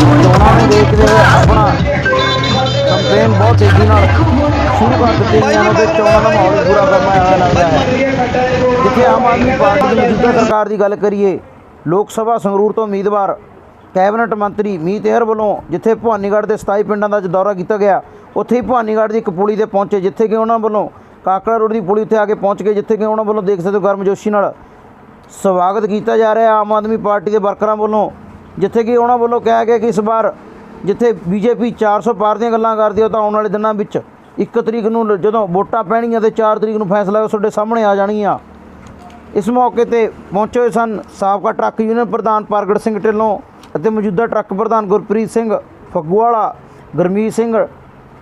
ਚੋਣਾਂ ਨੂੰ ਦੇਖਦੇ ਹੋਏ ਆਪਣਾ ਕੰਪੇਨ ਬਹੁਤ ਤੇਜ਼ੀ ਨਾਲ ਸ਼ੁਰੂ ਕਰ ਦਿੱਤੀ ਗਈਆਂ ਨੇ ਤੇ ਚੋਣਾਂ ਦਾ ਮਾਹੌਲ ਪੂਰਾ ਕਰਨਾ ਹੋਇਆ ਲੱਗਦਾ ਹੈ ਜਿੱਥੇ ਆਮ ਆਦਮੀ ਪਾਰਟੀ ਦੀ ਮੌਜੂਦਾ ਸਰਕਾਰ ਦੀ ਗੱਲ ਕਰੀਏ ਲੋਕ ਸਭਾ ਸੰਗਰੂਰ ਤੋਂ ਉਮੀਦਵਾਰ ਕੈਬਨਿਟ ਮੰਤਰੀ ਮੀਤ ਹੇਰ ਵੱਲੋਂ ਜਿੱਥੇ ਭਵਾਨੀਗੜ੍ਹ ਦੇ 27 ਪਿੰਡਾਂ ਦਾ ਅੱਜ ਦੌਰਾ ਕੀਤਾ ਗਿਆ ਉੱਥੇ ਹੀ ਭਵਾਨੀਗੜ੍ਹ ਦੀ ਇੱਕ ਪੁਲੀ ਤੇ ਪਹੁੰਚੇ ਜਿੱਥੇ ਕਿ ਉਹਨਾਂ ਵੱਲੋਂ ਕਾਕੜਾ ਰੋਡ ਦੀ ਪੁਲੀ ਉੱਤੇ ਆ ਕੇ ਪਹੁੰਚ ਗਏ ਜਿੱਥੇ ਕਿ ਉਹਨਾਂ ਵੱਲੋਂ ਦੇਖ ਸਕਦੇ ਹੋ ਗਰਮਜੋਸ਼ੀ ਨਾਲ ਸਵਾਗਤ ਕੀਤਾ ਜਾ ਰਿਹਾ ਆਮ ਆਦਮੀ ਪਾਰਟੀ ਦੇ ਵਰਕਰਾਂ ਵੱਲੋਂ ਜਿੱਥੇ ਕਿ ਉਹਨਾਂ ਵੱਲੋਂ ਕਿਹਾ ਗਿਆ ਕਿ ਇਸ ਵਾਰ ਜਿੱਥੇ ਬੀਜੇਪੀ 400 ਪਾਰ ਦੀਆਂ ਗੱਲਾਂ ਕਰਦੀ ਹੈ ਤਾਂ ਆਉਣ ਵਾਲੇ ਦਿਨਾਂ ਵਿੱਚ 1 ਤਰੀਕ ਨੂੰ ਜਦੋਂ ਵੋਟਾਂ ਪੈਣਗੀਆਂ ਤੇ 4 ਤਰੀਕ ਨੂੰ ਫੈਸਲਾ ਤੁਹਾਡੇ ਸਾਹਮਣੇ ਆ ਜਾਣਗੀਆਂ। ਇਸ ਮੌਕੇ ਤੇ ਪਹੁੰਚੇ ਹੋਏ ਸਨ ਸਾਬਕਾ ਟਰੱਕ ਯੂਨੀਅਨ ਪ੍ਰਧਾਨ ਪ੍ਰਗਟ ਸਿੰਘ ਢਿੱਲੋਂ ਅਤੇ ਮੌਜੂਦਾ ਟਰੱਕ ਪ੍ਰਧਾਨ ਗੁਰਪ੍ਰੀਤ ਸਿੰਘ ਫਗੂਵਾਲਾ ਗਰਮੀਤ ਸਿੰਘ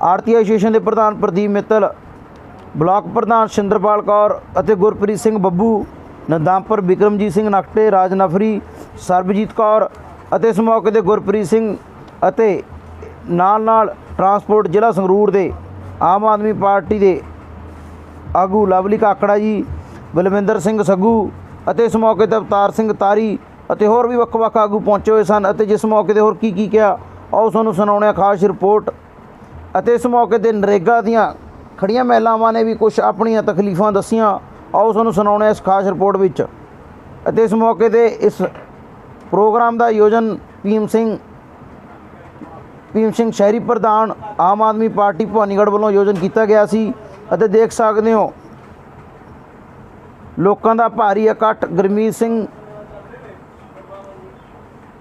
ਆਰਤੀ ਐਸੋਸੀਏਸ਼ਨ ਦੇ ਪ੍ਰਧਾਨ ਪ੍ਰਦੀਪ ਮਿੱਤਲ, ਬਲਾਕ ਪ੍ਰਧਾਨ ਸ਼ਿੰਦਰਪਾਲ ਕੌਰ ਅਤੇ ਗੁਰਪ੍ਰੀਤ ਸਿੰਘ ਬੱਬੂ ਨਦਾਮਪੁਰ ਬਿਕਰਮਜੀਤ ਸਿੰਘ ਨਕਟੇ ਰਾਜ ਨਫਰੀ, ਸਰਬਜੀਤ ਕੌਰ ਅਤੇ ਇਸ ਮੌਕੇ ਤੇ ਗੁਰਪ੍ਰੀਤ ਸਿੰਘ ਅਤੇ ਨਾਲ ਨਾਲ ਟਰਾਂਸਪੋਰਟ ਜ਼ਿਲ੍ਹਾ ਸੰਗਰੂਰ ਦੇ ਆਮ ਆਦਮੀ ਪਾਰਟੀ ਦੇ ਆਗੂ ਲਵਲੀ ਕਾਕੜਾ ਜੀ, ਬਲਵਿੰਦਰ ਸਿੰਘ ਸੱਗੂ ਅਤੇ ਇਸ ਮੌਕੇ ਤੇ ਅਵਤਾਰ ਸਿੰਘ ਤਾਰੀ ਅਤੇ ਹੋਰ ਵੀ ਵੱਖ-ਵੱਖ ਆਗੂ ਪਹੁੰਚੇ ਹੋਏ ਸਨ ਅਤੇ ਜਿਸ ਮੌਕੇ ਤੇ ਹੋਰ ਕੀ ਕੀ ਕਿਹਾ, ਆਓ ਤੁਹਾਨੂੰ ਸੁਣਾਉਣੇ ਹਾਂ ਖਾਸ ਰਿਪੋਰਟ। ਅਤੇ ਇਸ ਮੌਕੇ ਤੇ ਨਰੇਗਾ ਦੀਆਂ ਖੜੀਆਂ ਮਹਿਲਾਵਾਂ ਨੇ ਵੀ ਕੁਝ ਆਪਣੀਆਂ ਤਕਲੀਫਾਂ ਦੱਸੀਆਂ। ਆਓ ਤੁਹਾਨੂੰ ਸੁਣਾਉਣੇ ਹਾਂ ਇਸ ਖਾਸ ਰਿਪੋਰਟ ਵਿੱਚ। ਅਤੇ ਇਸ ਮੌਕੇ ਤੇ ਇਸ ਪ੍ਰੋਗਰਾਮ ਦਾ ਆਯੋਜਨ ਭੀਮ ਸਿੰਘ ਭੀਮ ਸਿੰਘ ਸ਼ਹਿਰੀ ਪ੍ਰਧਾਨ ਆਮ ਆਦਮੀ ਪਾਰਟੀ ਭਵਾਨੀਗੜ੍ਹ ਵੱਲੋਂ ਆਯੋਜਨ ਕੀਤਾ ਗਿਆ ਸੀ ਅਤੇ ਦੇਖ ਸਕਦੇ ਹੋ, ਲੋਕਾਂ ਦਾ ਭਾਰੀ ਇਕੱਠ ਗੁਰਮੀਤ ਸਿੰਘ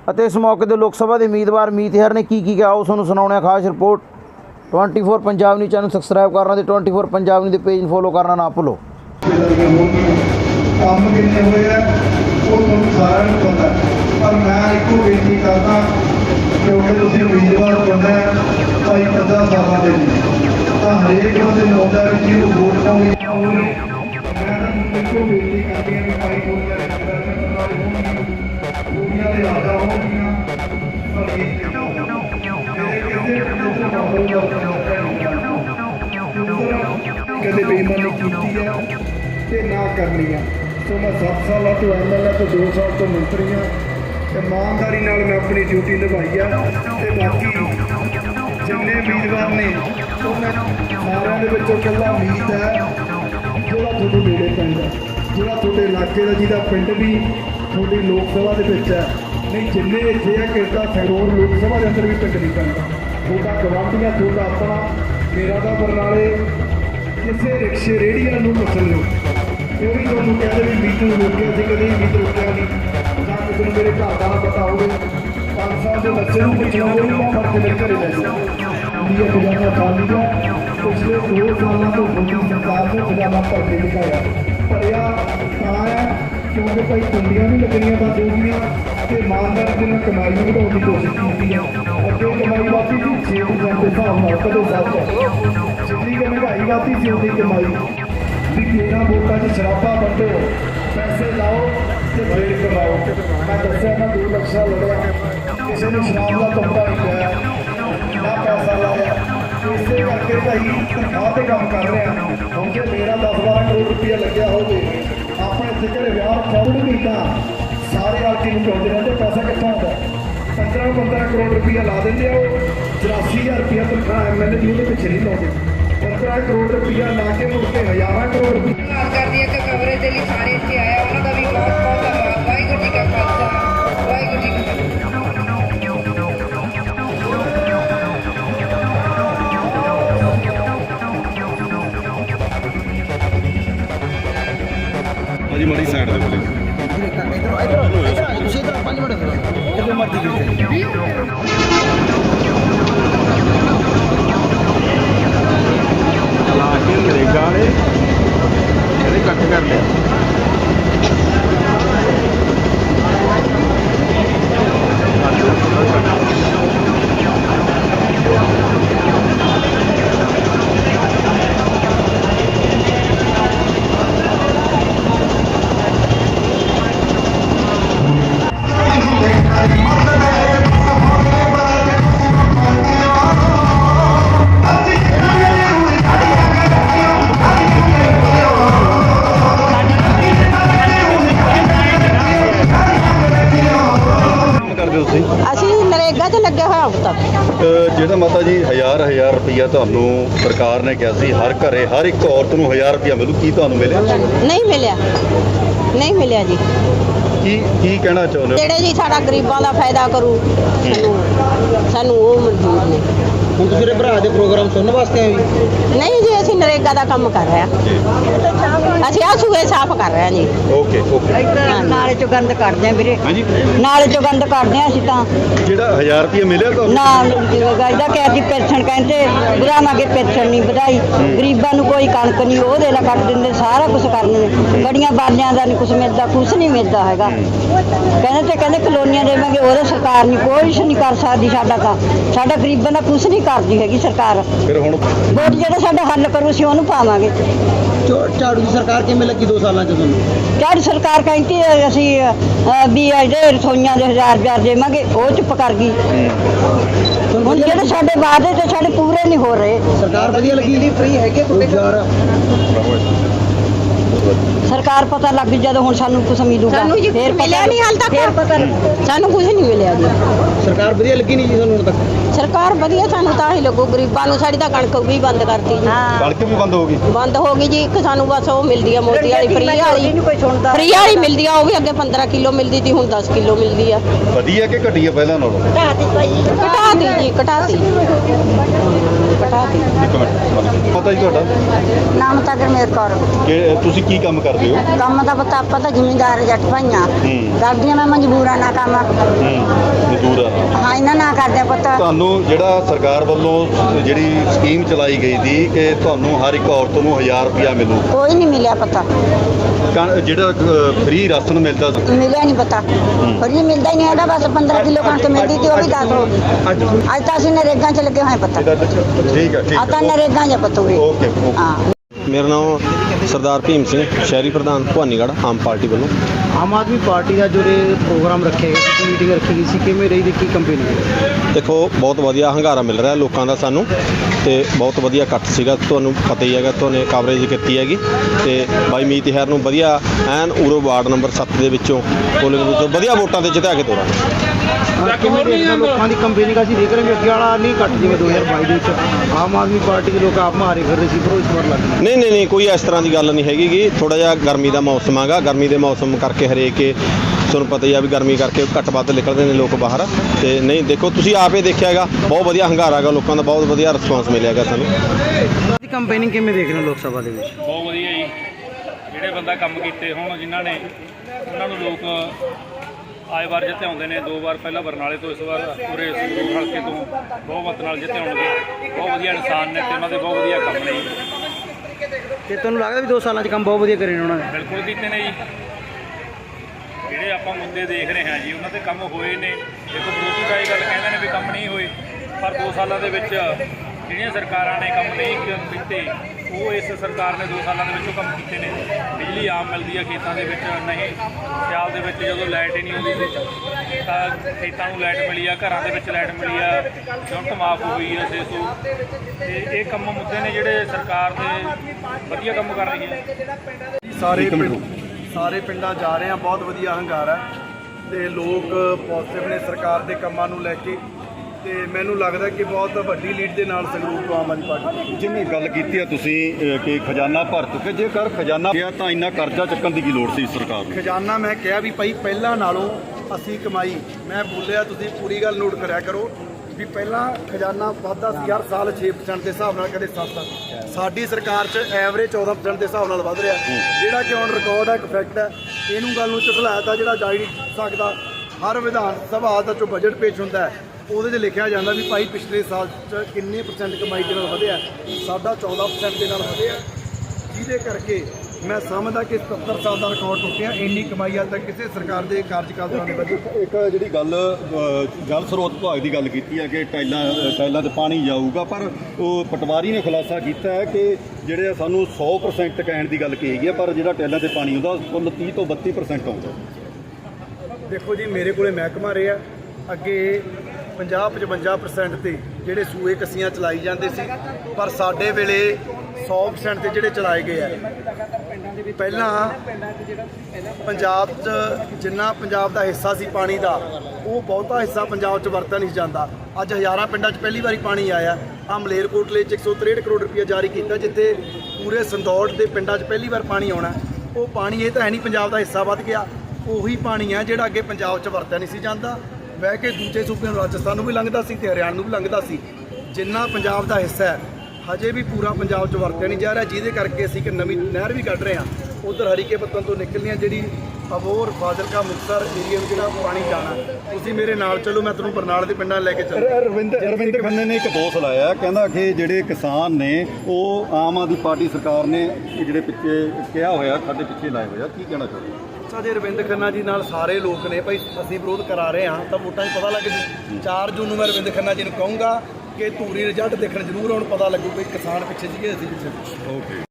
ਅਤੇ ਇਸ ਮੌਕੇ ਤੇ ਲੋਕ ਸਭਾ ਦੇ ਉਮੀਦਵਾਰ ਮੀਤ ਹਰ ਨੇ ਕੀ ਕੀ ਕਿਹਾ, ਉਹ ਤੁਹਾਨੂੰ ਸੁਣਾਉਣਾ ਖਾਸ report 24 Punjab news channel subscribe ਕਰਨਾ ਤੇ 24 ਪੰਜਾਬ ਨਿਊਜ਼ ਦੇ ਪੇਜ ਨੂੰ ਫੋਲੋ ਕਰਨਾ ਨਾ ਭੁੱਲੋ ਕੰਮ ਕਿੰਨੇ ਹੋਏ ਆ, ਉਹ ਤੁਹਾਨੂੰ ਸਾਰਿਆਂ ਨੂੰ ਪਤਾ ਹੈ। ਪਰ ਮੈਂ ਇੱਕੋ ਬੇਨਤੀ ਕਰਦਾ ਕਿਉਂਕਿ ਤੁਸੀਂ ਉਮੀਦਵਾਰ ਚੁਣਨਾ ਹੈ, ਭਾਈ 50 ਸਾਲਾਂ ਦੇ ਲਈ ਤਾਂ ਹਰੇਕ ਬੰਦੇ ਨੂੰ ਆਉਂਦਾ ਵੀ ਜਿਹਨੂੰ ਵੋਟ ਪਾਉਣੀ ਹੈ ਮੈਂ ਤਾਂ ਇੱਕੋ ਬੇਨਤੀ ਕਰਦੀ ਹਾਂ ਵੀ ਭਾਈ ਗੋਲੀਆਂ ਦੇ ਦੇ ਆਗਾ ਹੋਣਗੀਆਂ ਪਰ ਇਹ ਕਦੇ ਬੇਈਮਾਨੀ ਕੀਤੀ ਹੈ ਤੇ ਨਾ ਕਰਨੀ ਆ ਸੋ ਮੈਂ 7 ਸਾਲਾਂ ਤੋਂ ਐਮਐਲਏ ਤੇ 2 ਸਾਲ ਤੋਂ ਮੰਤਰੀ ਆ ਇਮਾਨਦਾਰੀ ਨਾਲ ਮੈਂ ਆਪਣੀ ਡਿਊਟੀ ਨਿਭਾਈ ਆ ਤੇ ਬਾਕੀ ਜਿੰਨੇ ਉਮੀਦਵਾਰ ਨੇ, ਉਹ ਮੈਂ ਸਾਰਿਆਂ ਦੇ ਵਿੱਚੋਂ ਇਕੱਲਾ ਉਮੀਦ ਹੈ ਜਿਹੜਾ ਤੁਹਾਡੇ ਨੇੜੇ ਪੈਂਦਾ ਜਿਹੜਾ ਤੁਹਾਡੇ ਇਲਾਕੇ ਦਾ, ਜਿਹਦਾ ਪਿੰਡ ਵੀ ਤੁਹਾਡੀ ਲੋਕ ਸਭਾ ਦੇ ਵਿੱਚ ਹੈ। ਨਹੀਂ, ਜਿੰਨੇ ਇੱਥੇ ਆ ਕਿਰਦਾ ਸੰਗਰੂਰ ਲੋਕ ਸਭਾ ਦੇ ਅੰਦਰ ਵੀ ਪਿੰਡ ਨਹੀਂ ਪੈਂਦਾ। ਤੁਹਾਡਾ ਗਵਾਂਢੀਆਂ, ਤੁਹਾਡਾ ਆਪਣਾ ਮੇਰਾ ਤਾਂ ਬਰਨਾਲੇ, ਕਿਸੇ ਰਿਕਸ਼ੇ ਰੇੜੀਆਂ ਨੂੰ ਪੁੱਛ ਲਿਓ। ਕੋਈ ਤੁਹਾਨੂੰ ਕਹਿੰਦੇ ਵੀ ਮੀਟਿੰਗ ਹੋ ਰੋਕਿਆ ਸੀ, ਕਦੇ ਸਾਲ ਦੇ ਬੱਚੇ ਨੂੰ ਪੁੱਛਣਾ ਹੋਵੇ ਤਾਂ ਇਹ ਖਜ਼ਾਨਾ ਖਾਲੀ ਦਾ ਪਿਛਲੇ ਦੋ ਸਾਲਾਂ ਤੋਂ ਮੋਦੀ ਸਰਕਾਰ ਨੇ ਖਜ਼ਾਨਾ ਭਰ ਕੇ ਦਿਖਾਇਆ ਭਰਿਆ ਤਾਂ ਹੈ ਕਿਉਂਕਿ ਭਾਈ ਕੁੰਡੀਆਂ ਵੀ ਲੱਗਣੀਆਂ ਤਾਂ ਦੋਗੀਆਂ ਤੇ ਇਮਾਨਦਾਰ ਦੇ ਨਾਲ ਕਮਾਈ ਨੂੰ ਵਧਾਉਣ ਦੀ ਕੋਸ਼ਿਸ਼ ਕੀਤੀ ਹੈ ਅੱਗੇ ਕਮਾਈ ਵਾਪੀ ਸੀ 6% ਦੇ ਹਿਸਾਬ ਨਾਲ ਕਦੇ ਸੱਚ ਹੈ ਜਿੰਨੀ ਕਿ ਮਹਿੰਗਾਈ ਵਾਪੀ ਸੀ ਉਹਦੀ ਕਮਾਈ ਵੀ ਕਿਹੜਾ ਵੋਟਾਂ 'ਚ ਸ਼ਰਾਬਾ ਵੰਡੋ ਪੈਸੇ ਲਾਓ ਤੇ ਫੇਰ ਮੈਂ ਦੱਸਿਆ ਨਾ 2 ਲੱਖ ਲੜਿਆ ਕਿਸੇ ਨੂੰ ਸ਼ਰਾਬ ਦਾ ਧੰਦਾ ਨਹੀਂ ਪਿਆ ਨਾ ਪੈਸਾ ਲਾਇਆ ਇਸੇ ਕਰਕੇ ਭਾਈ ਤਨਖਾਹ ਤੇ ਕੰਮ ਕਰ ਰਿਹਾ ਹੁਣ ਜੇ ਮੇਰਾ 10 12 ਕਰੋੜ ਰੁਪਇਆ ਲੱਗਿਆ ਹੋਵੇ ਆਪਣੇ ਇੱਥੇ ਘਰੇ ਵਿਆਹ ਚੌੜ ਮਹੀਨਾ ਸਾਰੇ ਆਲਟੀ ਨੂੰ ਚਾਹੁੰਦੇ ਰਹਿੰਦੇ ਪੈਸਾ ਕਿੱਥੋਂ ਆਉਂਦਾ 15 15 ਕਰੋੜ ਰੁਪਇਆ ਲਾ ਦਿੰਦੇ ਆ ਉਹ 84000 ਰੁਪਇਆ ਤਨਖਾਹ ਐਮਐਲਏ ਦੀ ਉਹਦੇ ਪਿੱਛੇ ਨਹੀਂ ਲਾਉਂਦੇ 15 ਕਰੋੜ ਰੁਪਇਆ ਲਾ ਕੇ ਮੁੜ ਕੇ ਹਜ਼ਾਰਾਂ ਕਰੋੜ ਧੰਨਵਾਦ ਕਰਦੀ ਹਾਂ ਕਿ ਕਵਰੇਜ ਦੇ ਲਈ ਸਾਰੇ ਇੱਥੇ ਆਏ ਉਹਨਾਂ ਦਾ ਵੀ ਬਹੁਤ ਬਹੁਤ ਧੰਨਵਾਦ। ਵਾਹਿਗੁਰੂ ਜੀ ਕਾ ਖਾਲਸਾ। ਜਿਹੜਾ ਮਾਤਾ ਜੀ ਹਜ਼ਾਰ ਹਜ਼ਾਰ ਰੁਪਈਆ ਤੁਹਾਨੂੰ ਸਰਕਾਰ ਨੇ ਕਿਹਾ ਸੀ ਹਰ ਘਰੇ ਹਰ ਇੱਕ ਔਰਤ ਨੂੰ ਹਜ਼ਾਰ ਰੁਪਈਆ ਮਿਲੂ ਕੀ ਤੁਹਾਨੂੰ ਮਿਲਿਆ? ਨਹੀਂ ਮਿਲਿਆ। ਨਹੀਂ ਮਿਲਿਆ ਜੀ। ਕੀ ਕੀ ਕਹਿਣਾ ਚਾਹੁੰਦੇ ਹੋ? ਜਿਹੜੇ ਜੀ ਸਾਡਾ ਗਰੀਬਾਂ ਦਾ ਫਾਇਦਾ ਕਰੂ ਸਾਨੂੰ ਸਾਨੂੰ ਉਹ ਮਨਜ਼ੂਰ ਨੇ ਹੁਣ ਤੁਸੀਂ ਭਰਾ ਦੇ ਪ੍ਰੋਗਰਾਮ ਸੁਣਨ ਵਾਸਤੇ ਆਏ ਨਹੀਂ ਜੀ ਅਸੀਂ ਨਰੇਗਾ ਦਾ ਕੰਮ ਕਰ ਰਹੇ ਹਾਂ। ਅਸੀਂ ਆ ਸੂਏ ਸਾਫ਼ ਕਰ ਰਹੇ ਹਾਂ ਜੀ। Okay okay. ਨਾਲੇ ਚੋਂ ਗੰਦ ਕੱਢਦੇ ਆ ਵੀਰੇ। ਹਾਂਜੀ। ਨਾਲੇ ਚੋਂ ਗੰਦ ਕੱਢਦੇ ਆ ਅਸੀਂ ਤਾਂ। ਜਿਹੜਾ ਹਜ਼ਾਰ ਰੁਪਈਆ ਮਿਲਿਆ ਤੁਹਾਨੂੰ? ਨਾਲ ਗਾਇਦਾ ਕਿ ਅੱਜ ਪੈਨਸ਼ਨ ਕਹਿੰਦੇ ਗੁਲਾਮਾਂਗੇ ਪੈਨਸ਼ਨ ਨਹੀਂ ਵਧਾਈ। ਗਰੀਬਾਂ ਨੂੰ ਕੋਈ ਕਣਕ ਨਹੀਂ ਉਹ ਦੇ ਲਾ ਕੱਟ ਦਿੰਦੇ ਸਾਰਾ ਕੁਝ ਕਰਨ ਨੇ। ਗੜੀਆਂ ਬਾਲਿਆਂ ਦਾ ਨਹੀਂ ਕੁਝ ਮਿਲਦਾ ਕੁਝ ਨਹੀਂ ਮਿਲਦਾ ਹੈਗਾ। ਕਹਿੰਦੇ ਤੇ ਕਹਿੰਦੇ ਕਲੋਨੀਆਂ ਦੇਵਾਂਗੇ ਉਹਦਾ ਸਰਕਾਰ ਨਹੀਂ ਕੋਈ ਕੁਛ ਨਹੀਂ ਕਰ ਸਕਦੀ ਸਾਡਾ ਤਾਂ। ਸਾਡਾ ਗਰੀਬਾਂ ਦਾ ਕੁਝ ਨਹੀਂ ਕਰਦੀ ਹੈਗੀ ਸਰਕਾਰ। ਫਿਰ ਹੁਣ ਵੋਟ ਜਿਹੜਾ ਸਾਡਾ ਹੱਲ ਕਰੂ ਅਸੀਂ ਉਹਨੂੰ ਪਾਵਾਂਗੇ। ਝਾੜੂ ਦੀ ਸਰਕਾਰ ਕਿਵੇਂ ਲੱਗੀ 2 ਸਾਲਾਂ ਚ ਤੁਹਾਨੂੰ? ਚਾਰ ਸਰਕਾਰ ਕਹਿੰਦੀ ਹੈ ਅਸੀਂ ਅਹ, ਵੀ ਇਹਦੇ ਰਸੋਈਆਂ ਦੇ ਹਜ਼ਾਰ ਹਜ਼ਾਰ ਦੇਵਾਂਗੇ ਉਹ ਚੁੱਪ ਕਰ ਗਈ। ਹੁਣ ਜਿਹੜੇ ਸਾਡੇ ਵਾਅਦੇ ਤੇ ਸਾਡੇ ਪੂਰੇ ਨਹੀਂ ਹੋ ਰਹੇ। ਸਰਕਾਰ ਵਧੀਆ ਲੱਗੀ? ਫ੍ਰੀ ਹੈਗੇ ਤੁਹਾਡੇ ਸਰਕਾਰ ਪਤਾ ਲੱਗ ਗਈ ਜਦੋਂ ਹੁਣ ਸਾਨੂੰ ਕੁਝ ਮਿਲੂਗਾ ਸਾਨੂੰ ਜੀ ਫੇਰ ਮਿਲਿਆ ਨਹੀਂ ਹਾਲ ਤੱਕ। ਫੇਰ ਪਤਾ ਸਾਨੂੰ ਕੁਝ ਨਹੀਂ ਮਿਲਿਆ ਜੀ। ਸਰਕਾਰ ਵਧੀਆ ਲੱਗੀ ਨਹੀਂ ਜੀ ਤੁਹਾਨੂੰ ਹੁਣ ਤੱਕ? ਸਰਕਾਰ ਵਧੀਆ ਸਾਨੂੰ ਤਾਂ ਹੀ ਲੱਗੂ ਗਰੀਬਾਂ ਨੂੰ ਸਾਡੀ ਤਾਂ ਕਣਕ ਵੀ ਬੰਦ ਕਰਤੀ ਜੀ। ਕਣਕ ਵੀ ਬੰਦ ਹੋ ਗਈ। ਬੰਦ ਹੋ ਗਈ ਜੀ ਇੱਕ ਸਾਨੂੰ ਬਸ ਉਹ ਮਿਲਦੀ ਆ ਮੋਦੀ ਵਾਲੀ ਫਰੀ ਵਾਲੀ। ਕੋਈ ਸੁਣਦਾ? ਫਰੀ ਵਾਲੀ ਮਿਲਦੀ ਆ ਉਹ ਵੀ ਅੱਗੇ 15 ਕਿਲੋ ਮਿਲਦੀ ਸੀ ਹੁਣ 10 ਕਿਲੋ ਮਿਲਦੀ ਆ। ਵਧੀਆ ਕਿ ਘਟੀ ਆ ਪਹਿਲਾਂ ਨਾਲੋਂ? ਘਟਾਤੀ ਜੀ। ਘਟਾਤੀ ਘਟਾਤੀ ਇੱਕ ਮਿੰਟ ਪਤਾ ਜੀ ਤੁਹਾਡਾ? ਨਾਮ ਤਾਂ ਗਰਮੇਰ ਕੌਰ। ਕਿ ਤੁਸੀਂ ਕੀ ਕੰਮ ਕਰਦੇ ਹੋ? ਕੰਮ ਦਾ ਪਤਾ ਆਪਾਂ ਤਾਂ ਜ਼ਿਮੀਂਦਾਰ ਜੱਟ ਭਾਈਆਂ। ਹੂੰ। ਕਰਦੀਆਂ ਮੈਂ ਮਜਬੂਰਾਂ ਨਾ ਕੰਮ। ਹੂੰ ਮਜ਼ਦੂਰ। ਆ ਹਾਂ ਇਹਨਾਂ ਨਾ ਕਰਦੇ ਪੁੱਤ। ਤੁਹਾਨੂੰ ਜਿਹੜਾ ਸਰਕਾਰ ਵੱਲੋਂ ਜਿਹੜੀ ਸਕੀਮ ਚਲਾਈ ਗਈ ਸੀ ਕਿ ਤੁਹਾਨੂੰ ਹਰ ਇੱਕ ਔਰਤ ਨੂੰ 1000 ਰੁਪਇਆ ਮਿਲੂ। ਕੋਈ ਨਹੀਂ ਮਿਲਿਆ ਪਤਾ। ਕਣ- ਜਿਹੜਾ ਫ੍ਰੀ ਰਾਸ਼ਨ ਮਿਲਦਾ ਸੀ। ਮਿਲਿਆ ਨਹੀਂ ਪਤਾ। ਪਰ ਇਹ ਮਿਲਦਾ ਹੀ ਨਹੀਂ ਹੈਗਾ ਬਸ 15 ਕਿਲੋ ਕਣਕ ਮਿਲਦੀ ਤੇ ਉਹ ਵੀ ਦੱਸ ਦਿਓ। ਅੱਜ ਅੱਜ ਤਾਂ ਅਸੀਂ ਨਰੇਗਾ ਚ ਲੱਗੇ ਹੋਏ ਪਤਾ। ਇਹਦਾ ਠੀਕ ਹੈ ਠੀਕ ਆ ਤਾਂ ਹੈ ਨਰੇਗਾ ਚ ਪਤਾ ਓਕੇ ਓਕੇ। ਹਾਂ। ਮੇਰਾ ਨਾਮ ਸਰਦਾਰ ਭੀਮ ਸਿੰਘ ਸ਼ਹਿਰੀ ਪ੍ਰਧਾਨ ਭਵਾਨੀਗੜ੍ਹ ਆਮ ਪਾਰਟੀ ਵੱਲੋਂ। ਆਮ ਆਦਮੀ ਪਾਰਟੀ ਦਾ ਜਿਹੜੇ ਪ੍ਰੋਗਰਾਮ ਰੱਖੇ ਗਏ ਸੀ ਮੀਟਿੰਗ ਰੱਖੀ ਗਈ ਸੀ ਕਿਵੇਂ ਰਹੀ ਕੀ ਕੰਪੇਨ ਦੇਖੋ ਬਹੁਤ ਵਧੀਆ ਹੰਗਾਰਾ ਮਿਲ ਰਿਹਾ ਲੋਕਾਂ ਦਾ ਸਾਨੂੰ ਤੇ ਬਹੁਤ ਵਧੀਆ ਇਕੱਠ ਸੀਗਾ। ਤੁਹਾਨੂੰ ਪਤਾ ਹੀ ਹੈਗਾ ਤੁਹਾਨੂੰ ਕਵਰੇਜ ਕੀਤੀ ਹੈਗੀ ਤੇ ਬਾਈ ਮੀਤ ਹੈਰ ਨੂੰ ਵਧੀਆ ਐਨ ਉਰੋ ਵਾਰਡ ਨੰਬਰ 7 ਦੇ ਵਿੱਚੋਂ ਪੋਲਿੰਗ ਵਿੱਚੋਂ ਵਧੀਆ ਵੋਟਾਂ ਤੇ ਜਿਤਾ ਕੇ ਤੋਰਾਂਗੇ। ਕਿਵੇਂ ਦੇਖਦੇ ਲੋਕਾਂ ਦੀ ਕੰਪੇਨਿੰਗ ਅਸੀਂ ਦੇਖ ਰਹੇ ਹਾਂ ਵੀ ਅੱਗੇ ਵਾਲਾ ਨਹੀਂ ਘੱਟ ਜਿਵੇਂ 2022 ਦੇ ਵਿੱਚ। ਆਮ ਆਦਮੀ ਪਾਰਟੀ ਦੇ ਲੋਕ ਆਪ ਮਾਰੇ ਫਿਰ ਰਹੇ ਸੀ ਪਰ ਉਹ ਇਸ ਵਾਰ ਲੱਗ ਗਏ। ਨਹੀਂ ਨਹੀਂ ਨਹੀਂ ਕੋਈ ਇਸ ਤਰ੍ਹਾਂ ਦੀ ਗੱਲ ਨਹੀਂ ਹੈਗੀ ਗੀ ਥੋੜਾ ਜਿਹਾ ਗਰਮੀ ਦਾ ਮੌਸਮ ਆਗਾ ਗਰਮੀ ਦੇ ਮੌਸਮ ਕਰਕੇ ਹਰੇਕ ਹੀ ਤੁਹਾਨੂੰ ਪਤਾ ਹੀ ਆ ਵੀ ਗਰਮੀ ਕਰਕੇ ਘੱਟ ਵੱਧ ਨਿਕਲਦੇ ਨੇ ਲੋਕ ਬਾਹਰ ਤੇ ਨਹੀਂ ਦੇਖੋ ਤੁਸੀਂ ਆਪੇ ਦੇਖਿਆ ਹੈਗਾ ਬਹੁਤ ਵਧੀਆ ਹੰਗਾਰਾ ਹੈਗਾ ਲੋਕਾਂ ਦਾ ਬਹੁਤ ਵਧੀਆ ਰਿਸਪਾਂਸ ਮਿਲਿਆ ਹੈਗਾ ਸਾਨੂੰ। ਦੀ ਕੰਪੇਨਿੰਗ ਕਿਵੇਂ ਦੇਖ ਰਹੇ ਹੋ ਲੋਕ ਸਭਾ ਦੇ ਵਿੱਚ? ਬਹੁਤ ਵਧੀਆ ਜੀ। ਜਿਹੜੇ ਬੰਦਾ ਕੰਮ ਕੀਤੇ ਹੋਣ ਜਿਨ੍ਹਾਂ ਨੇ ਉਹਨਾਂ ਨੂੰ ਲੋਕ ਆਏ ਵਾਰ ਜਿੱਤੇ ਆਉਂਦੇ ਨੇ ਦੋ ਵਾਰ ਪਹਿਲਾਂ ਬਰਨਾਲੇ ਤੋਂ ਇਸ ਵਾਰ ਪੂਰੇ ਸੰਗਰੂਰ ਹਲਕੇ ਤੋਂ ਬਹੁਮਤ ਨਾਲ ਜਿੱਤੇ ਆਉਣਗੇ। ਬਹੁਤ ਵਧੀਆ ਇਨਸਾਨ ਨੇ ਤੇ ਉਹਨਾਂ ਦੇ ਬਹੁਤ ਵਧੀਆ ਕੰਮ ਨੇ ਜੀ। ਤੇ ਤੁਹਾਨੂੰ ਲੱਗਦਾ ਵੀ 2 ਸਾਲਾਂ 'ਚ ਕੰਮ ਬਹੁਤ ਵਧੀਆ ਕਰੇ ਨੇ ਉਹਨਾਂ ਨੇ? ਬਿਲਕੁਲ ਕੀਤੇ ਨੇ ਜੀ। ਜਿਹੜੇ ਆਪਾਂ ਮੁੱਦੇ ਦੇਖ ਰਹੇ ਹਾਂ ਜੀ, ਉਹਨਾਂ ਤੇ ਕੰਮ ਹੋਏ ਨੇ। ਦੇਖੋ, ਵਿਰੋਧੀ ਦਾ ਇਹ ਗੱਲ ਕਹਿੰਦੇ ਨੇ ਵੀ ਕੰਮ ਨਹੀਂ ਹੋਏ, ਪਰ 2 ਸਾਲਾਂ ਦੇ ਵਿੱਚ ਜਿਹੜੀਆਂ ਸਰਕਾਰਾਂ ਨੇ ਕੰਮ ਨਹੀਂ ਕ- ਕੀਤੇ ਉਹ ਇਸ ਸਰਕਾਰ ਨੇ 2 ਸਾਲਾਂ ਦੇ ਵਿੱਚ ਕੰਮ ਕੀਤੇ ਨੇ। ਬਿਜਲੀ ਆਮ ਮਿਲਦੀ ਆ ਖੇਤਾਂ ਦੇ ਵਿੱਚ ਨਹੀਂ ਸਿਆਲ ਦੇ ਵਿੱਚ ਜਦੋਂ ਲਾਈਟ ਹੀ ਨਹੀਂ ਹੁੰਦੀ ਸੀ ਤਾਂ ਖੇਤਾਂ ਨੂੰ ਲਾਈਟ ਮਿਲੀ ਆ ਘਰਾਂ ਦੇ ਵਿੱਚ ਲਾਈਟ ਮਿਲੀ ਆ ਜੁਨਟ ਮਾਫ ਹੋਈ ਆ 600 ਤੇ ਇਹ ਕੰਮ ਮੁੱਦੇ ਨੇ ਜਿਹੜੇ ਸਰਕਾਰ ਦੇ ਵਧੀਆ ਕੰਮ ਕਰ ਰਹੀ ਹੈ। ਸਾਰੇ ਸਾਰੇ ਪਿੰਡਾਂ ਜਾ ਰਹੇ ਆ ਬਹੁਤ ਵਧੀਆ ਹੰਗਾਰਾ ਹੈ। ਤੇ ਲੋਕ ਪੋਜ਼ਿਟਿਵ ਨੇ ਸਰਕਾਰ ਦੇ ਕੰਮਾਂ ਨੂੰ ਲੈ ਕੇ। ਤੇ ਮੈਨੂੰ ਲੱਗਦਾ ਕਿ ਬਹੁਤ ਵੱਡੀ ਲੀਡ ਦੇ ਨਾਲ ਸੰਗਰੂਰ ਤੋਂ ਆਮ ਆਦਮੀ ਪਾਰਟੀ ਜਿਵੇਂ ਗੱਲ ਕੀਤੀ ਆ ਤੁਸੀਂ ਅਹ, ਕਿ ਖਜ਼ਾਨਾ ਭਰ ਚੁੱਕੇ ਜੇਕਰ ਖਜ਼ਾਨਾ ਪਿਆ ਤਾਂ ਇੰਨਾ ਕਰਜ਼ਾ ਚੱਕਣ ਦੀ ਕੀ ਲੋੜ ਸੀ ਸਰਕਾਰ ਨੂੰ? ਖਜ਼ਾਨਾ ਮੈਂ ਕਿਹਾ ਵੀ ਭਾਈ ਪਹਿਲਾਂ ਨਾਲੋਂ ਅਸੀਂ ਕਮਾਈ ਮੈਂ ਬੋਲਿਆ ਤੁਸੀਂ ਪੂਰੀ ਗੱਲ ਨੋਟ ਕਰਿਆ ਕਰੋ ਵੀ ਪਹਿਲਾਂ ਖਜ਼ਾਨਾ ਵੱਧਦਾ ਸੀ ਹਰ ਸਾਲ 6% ਦੇ ਹਿਸਾਬ ਨਾਲ ਕਦੇ 7 ਸਾਡੀ ਸਰਕਾਰ 'ਚ ਐਵਰੇਜ 14% ਦੇ ਹਿਸਾਬ ਨਾਲ ਵੱਧ ਰਿਹਾ। ਜਿਹੜਾ ਕਿ ਹੁਣ ਰਿਕਾਰਡ ਹੈ ਇੱਕ ਫੈਕਟ ਹੈ ਇਹਨੂੰ ਗੱਲ ਨੂੰ ਝੁਠਲਾਇਆ ਤਾਂ ਜਿਹੜਾ ਜਾ ਹੀ ਨਹੀਂ ਸਕਦਾ। ਹਰ ਵਿਧਾਨ ਸਭਾ ਦਾ ਜੋ ਬਜਟ ਪੇਸ਼ ਹੁੰਦਾ ਹੈ ਉਹਦੇ 'ਚ ਲਿਖਿਆ ਜਾਂਦਾ ਵੀ ਭਾਈ ਪਿਛਲੇ ਸਾਲ 'ਚ ਕਿੰਨੇ ਪਰਸੈਂਟ ਕਮਾਈ ਦੇ ਨਾਲ ਵਧਿਆ? ਸਾਡਾ 14% ਦੇ ਨਾਲ ਵਧਿਆ। ਜਿਹਦੇ ਕਰਕੇ ਮੈਂ ਸਮਝਦਾ ਕਿ 77 ਸਾਲ ਦਾ ਰਿਕਾਰਡ ਟੁੱਟਿਆ ਇੰਨੀ ਕਮਾਈ ਅੱਜ ਤੱਕ ਕਿਸੇ ਸਰਕਾਰ ਦੇ ਕਾਰਜਕਾਲ ਦੌਰਾਨ ਨਹੀਂ ਵਧੀ। ਇੱਕ ਜਿਹੜੀ ਗੱਲ ਜਲ ਸਰੋਤ ਵਿਭਾਗ ਦੀ ਗੱਲ ਕੀਤੀ ਹੈ ਕਿ ਟਾਈਲਾਂ ਟਾਈਲਾਂ ਤੇ ਪਾਣੀ ਜਾਊਗਾ ਪਰ ਉਹ ਪਟਵਾਰੀ ਨੇ ਖੁਲਾਸਾ ਕੀਤਾ ਹੈ ਕਿ ਜਿਹੜੇ ਸਾਨੂੰ 100% ਕਹਿਣ ਦੀ ਗੱਲ ਕਹੀ ਗਈ ਹੈ ਪਰ ਜਿਹੜਾ ਟਾਈਲਾਂ ਤੇ ਪਾਣੀ ਆਉਂਦਾ ਕੁੱਲ 30 ਤੋਂ 32% ਆਉਂਦਾ। ਦੇਖੋ ਜੀ ਮੇਰੇ ਕੋਲੇ ਮਹਿਕਮਾ ਰਿਹਾ। ਅੱਗੇ 50-55% ਤੇ ਜਿਹੜੇ ਸੂਏ ਕੱਸੀਆਂ ਚਲਾਈ ਜਾਂਦੇ ਸੀ, ਪਰ ਸਾਡੇ ਵੇਲੇ 100% ਤੇ ਜਿਹੜੇ ਚਲਾਏ ਗਏ ਆ। ਪਹਿਲਾਂ ਪੰਜਾਬ 'ਚ ਜਿੰਨਾ ਪੰਜਾਬ ਦਾ ਹਿੱਸਾ ਸੀ ਪਾਣੀ ਦਾ, ਉਹ ਬਹੁਤਾ ਹਿੱਸਾ ਪੰਜਾਬ 'ਚ ਵਰਤਿਆ ਨਹੀਂ ਸੀ ਜਾਂਦਾ। ਅੱਜ ਹਜ਼ਾਰਾਂ ਪਿੰਡਾਂ 'ਚ ਪਹਿਲੀ ਵਾਰੀ ਪਾਣੀ ਆਇਆ। ਆ ਮਲੇਰਕੋਟਲੇ 'ਚ 163 ਕਰੋੜ ਰੁਪਏ ਜਾਰੀ ਕੀਤਾ, ਜਿੱਥੇ ਪੂਰੇ ਸੰਦੌੜ ਦੇ ਪਿੰਡਾਂ 'ਚ ਪਹਿਲੀ ਵਾਰ ਪਾਣੀ ਆਉਣਾ। ਉਹ ਪਾਣੀ ਇਹ ਤਾਂ ਹੈ ਨਹੀਂ, ਪੰਜਾਬ ਦਾ ਹਿੱਸਾ ਵੱਧ ਗਿਆ। ਉਹੀ ਪਾਣੀ ਹੈ ਜਿਹੜਾ ਅੱਗੇ ਪੰਜਾਬ 'ਚ ਵਰਤਿਆ ਨਹੀਂ ਸੀ ਜਾਂਦਾ। ਵਹਿ ਕੇ ਦੂਜੇ ਸੂਬਿਆਂ ਨੂੰ ਰਾਜਸਥਾਨ ਨੂੰ ਵੀ ਲੰਘਦਾ ਸੀ ਤੇ ਹਰਿਆਣਾ ਨੂੰ ਵੀ ਲੰਘਦਾ ਸੀ। ਜਿੰਨਾ ਪੰਜਾਬ ਦਾ ਹਿੱਸਾ ਹੈ ਹਜੇ ਵੀ ਪੂਰਾ ਪੰਜਾਬ 'ਚ ਵਰਤਿਆ ਨਹੀਂ ਜਾ ਰਿਹਾ ਜਿਹਦੇ ਕਰਕੇ ਅਸੀਂ ਇੱਕ ਨਵੀਂ ਨਹਿਰ ਵੀ ਕੱਢ ਰਹੇ ਹਾਂ। ਉਧਰ ਹਰੀਕੇ ਪੱਤਨ ਤੋਂ ਨਿਕਲਣੀਆਂ ਜਿਹੜੀ ਅਬੋਰ ਫਾਜ਼ਿਲਕਾ ਮੁਕਤਸਰ ਏਰੀਆ ਨੂੰ ਜਿਹੜਾ ਪਾਣੀ ਜਾਣਾ ਤੁਸੀਂ ਮੇਰੇ ਨਾਲ ਚੱਲੋ ਮੈਂ ਤੁਹਾਨੂੰ ਬਰਨਾਲ ਦੇ ਪਿੰਡਾਂ ਲੈ ਕੇ ਚੱਲਾਂ ਰਵਿੰਦਰ ਰਵਿੰਦਰ ਖੰਨੇ ਨੇ ਇੱਕ ਦੋਸ਼ ਲਾਇਆ ਕਹਿੰਦਾ ਕਿ ਜਿਹੜੇ ਕਿਸਾਨ ਨੇ ਉਹ ਆਮ ਆਦਮੀ ਪਾਰਟੀ ਸਰਕਾਰ ਨੇ ਜਿਹੜੇ ਪਿੱਛੇ ਕਿਹਾ ਹੋਇਆ ਸਾਡੇ ਪਿੱਛੇ ਲਾਏ ਹੋਇਆ ਕੀ ਕਹਿਣਾ ਚਾਹੁੰਦੇ ਹੋ? ਸਾਡੇ ਰਵਿੰਦਰ ਖੰਨਾ ਜੀ ਨਾਲ ਸਾਰੇ ਲੋਕ ਨੇ ਭਾਈ ਅਸੀਂ ਵਿਰੋਧ ਕਰਾ ਰਹੇ ਹਾਂ, ਤਾਂ ਵੋਟਾਂ 'ਚ ਪਤਾ ਲੱਗ ਜੂ 4 ਜੂਨ ਨੂੰ ਮੈਂ ਰਵਿੰਦਰ ਖੰਨਾ ਜੀ ਨੂੰ ਕਹੂੰਗਾ ਕਿ ਧੂਰੀ ਰਿਜ਼ਲਟ ਦੇਖਣ ਜ਼ਰੂਰ ਆਉਣ, ਪਤਾ ਲੱਗੂ ਕੋਈ ਕਿਸਾਨ ਪਿੱਛੇ ਸੀਗੇ ਅਸੀਂ ਪਿੱਛੇ ਓਕੇ